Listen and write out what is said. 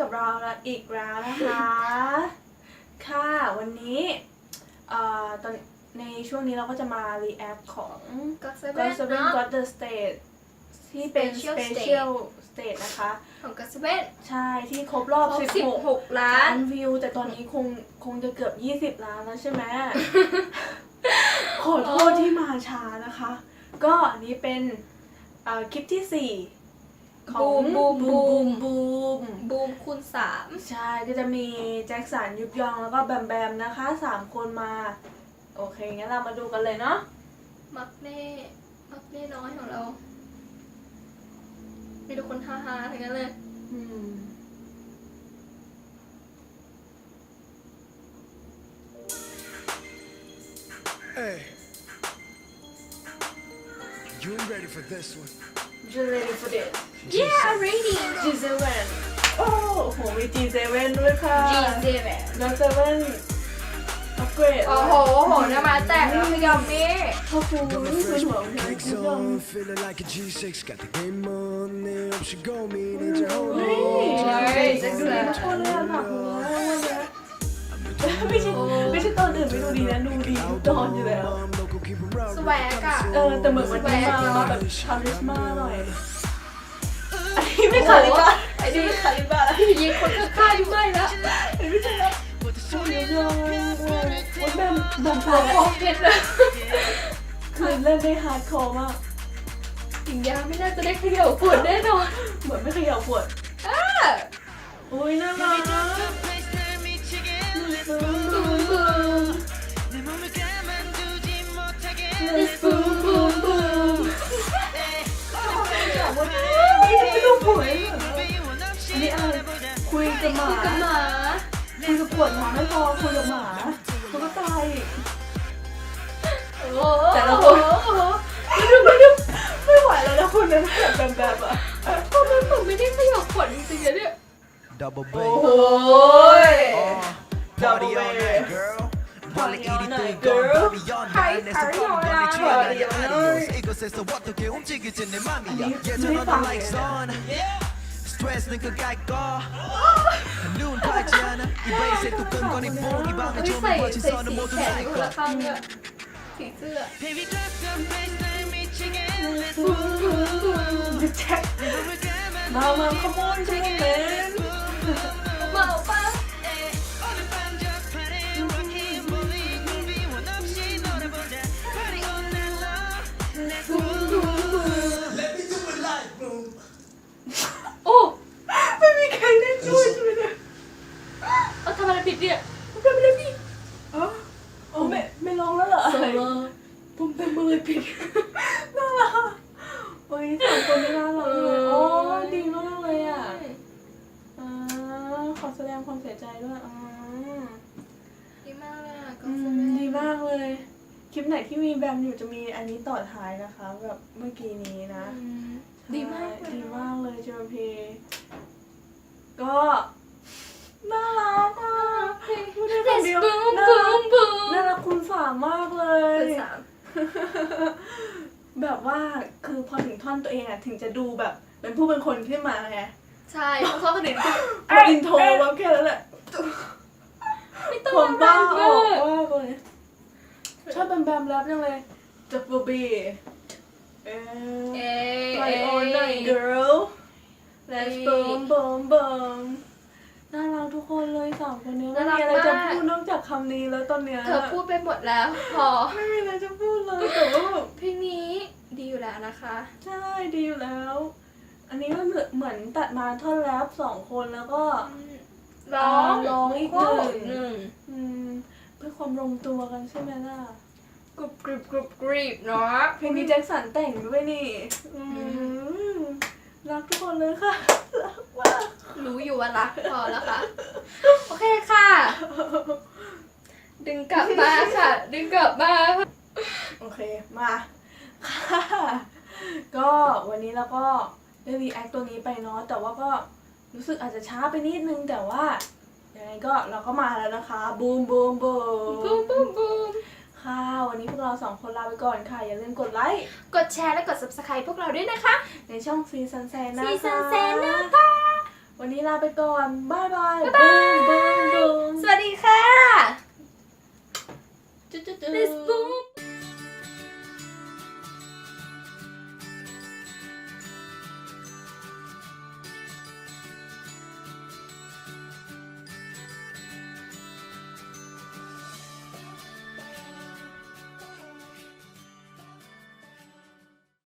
กับเราแล้วอีกแล้วนะคะ ค่ะวันนี้เอ่อตอนในช่วงนี้เราก็จะมา react ของก็เซ g เว่ o น t Seven เนาะ Got the State ที่เป็น Special Special State นะคะ ของก็เซเว่นใช่ที่ครบรอบครบสิบหก16 ล้าล้านนวิว แต่ตอนนี้คงคงจะเกือบ 20 ล้านแล้วใช่ไหมขอโทษที่มาช้านะคะ ก็อันนี้เป็นเอ่อคลิปที่ 4 ของบูมบูมบูมบูมคูณสามใช่ก็จะมีแจ็คสันยุบยองแล้วก็แบมแบมนะคะสามคนมา โอเคงั้นเรามาดูกันเลยเนาะมักเน่มักเน่น้อยของเรา มีทุกคนฮาฮาๆทั้งนั้นเลยอืม Hey. You ain't ready for this one. You ready for this Yeah ready G7 โอ้โหมี G7 ด้วยค่ะ G7 น้องเซเว่นอัปเกรดโอ้โหโหน้ำมาแตกแล้วพี่ยอมนี่ข้าวฟู Got my นี่คือ fresh หัวหัว kicks คุณผู้ชม on, feeling like a G6. Got the game on, there up she go, me need your hold เฮ้ย on. เฮ้ยดูดีทุกคนเลยอะค่ะหัววันเนี้ยไม่ใช่ไม่ใช่ตอนอื่นไม่ดูดีนะดูดีทุกตอนอยู่แล้ว I'm สแวกอะเออแต่เหมือนวันนี้มาแบบคาริสมาหน่อยอันนี้ไม่คาริสมาไอ้นี่ไม่คาริสมาแล้วยิงคนข้างๆอยู่ไม่ละไม่ใช่ล้วโอ้ยเยอะเลยโอ้ยแบบแบบหัวคอเพชรเลยคือเล่นได้ฮาร์ดคอร์มากสิงยาไม่น่าจะได้เขย่าปวดแน่นอนเหมือนไม่เขย่าปวดอ่าโอ้ยน่ารัก กับหมาคุยกับหมาคุยกับปวดหมาไม่พอคุยกับหมาตุ๊ก็ตาอีกแต่ละคไม่ไหวแล้วนะคนนั้นแบบแบบแบบอะทำไมผมไม่ได้สยบขวดจริงๆเนี่ย Double B โอ้โห Double B ใครใครหน่อย girl ใครใครหน่นะใครหน่อันนี้ฟังเลย 스트레스는 그까이 거 눈 밝지 않아. 이 베이스에 또 끈거니 보니 뭐, 밤에 조명 멋진 선은 모두 나의 것 体质的。妈妈，come on，come on，man。 เอาทำอะไรผิดเนี่ยทำอะไรผิดอ๋อโอ้ไม่ไม่ร้องแล้วเหรอโซโล่ผมเป็นมือผิดน่ารักโอ้ยสองคนนี้น่ารักเลยโอ้ดีมากเลยอะอ่าขอแสดงความเสียใจด้วยอ่าดีมากเลยอะก็อืสมนุกดีมากเลยคลิปไหนที่มีแบมอยู่จะมีอันนี้ต่อท้ายนะคะแบบเมื่อกี้นี้นะอืมดีมากเลยดีมากเลยเจอพีก็น่ารักอะ ว่าคือพอถึงท่อนตัวเองอะถึงจะดูแบบเป็นผู้เป็นคนขึ้นมาไงใช่เพราะเขาคนอื่นคือพออินโทรแล้วแค่นั้นแหละไม่ต้องผมบ้าอเวอกอร์มากเลยชอบแบมแบมแรปยังเลยจากบูบีเออเอ๊ะไปโอนหน่อย girl let's boom boom boom น่ารักทุกคนเลยสามคนนี้ไม่มีอะไรจะพูดนอกจากคำนี้แล้วตอนเนี้ยเธอพูดไปหมดแล้ว พอ ไม่มีอะไรจะพูดเลยแต่ว่าแบบ เพลงนี้ ดีอยู่แล้วนะคะ ใช่ดีอยู่แล้ว อันนี้ก็เหมือนเหมือนตัดมาท่อนแรปสองคนแล้วก็ร้องร้องอีกหนึ่งหนึ่งอืมเพื่อความลงตัวกันใช่ไหมล่ะกรุบกริบกรุบกริบเนาะเพลงนี้แจ็คสันแต่งด้วยนี่อืมรักทุกคนเลยค่ะรักมากรู้อยู่ว่ารักพอแล้วค่ะโอเคค่ะ ดึงกลับมาค่ะ ดึงกลับมาโอเคมา ก็วันนี้เราก็ได้รีแอคตัวนี้ไปเนาะแต่ว่าก็รู้สึกอาจจะช้าไปนิดนึงแต่ว่ายังไงก็เราก็มาแล้วนะคะบูมบูมบูบูมบูมบูมค่ะ วันนี้พวกเราสองคนลาไปก่อนค่ะ อย่าลืมกดไลค์กดแชร์และกด subscribe พวกเราด้วยนะคะ ในช่องซีซันแซนนะคะซีซันแซนนะคะ วันนี้ลาไปก่อนบายบายบูมบูมบูมสวัสดีค่ะ Let's boom.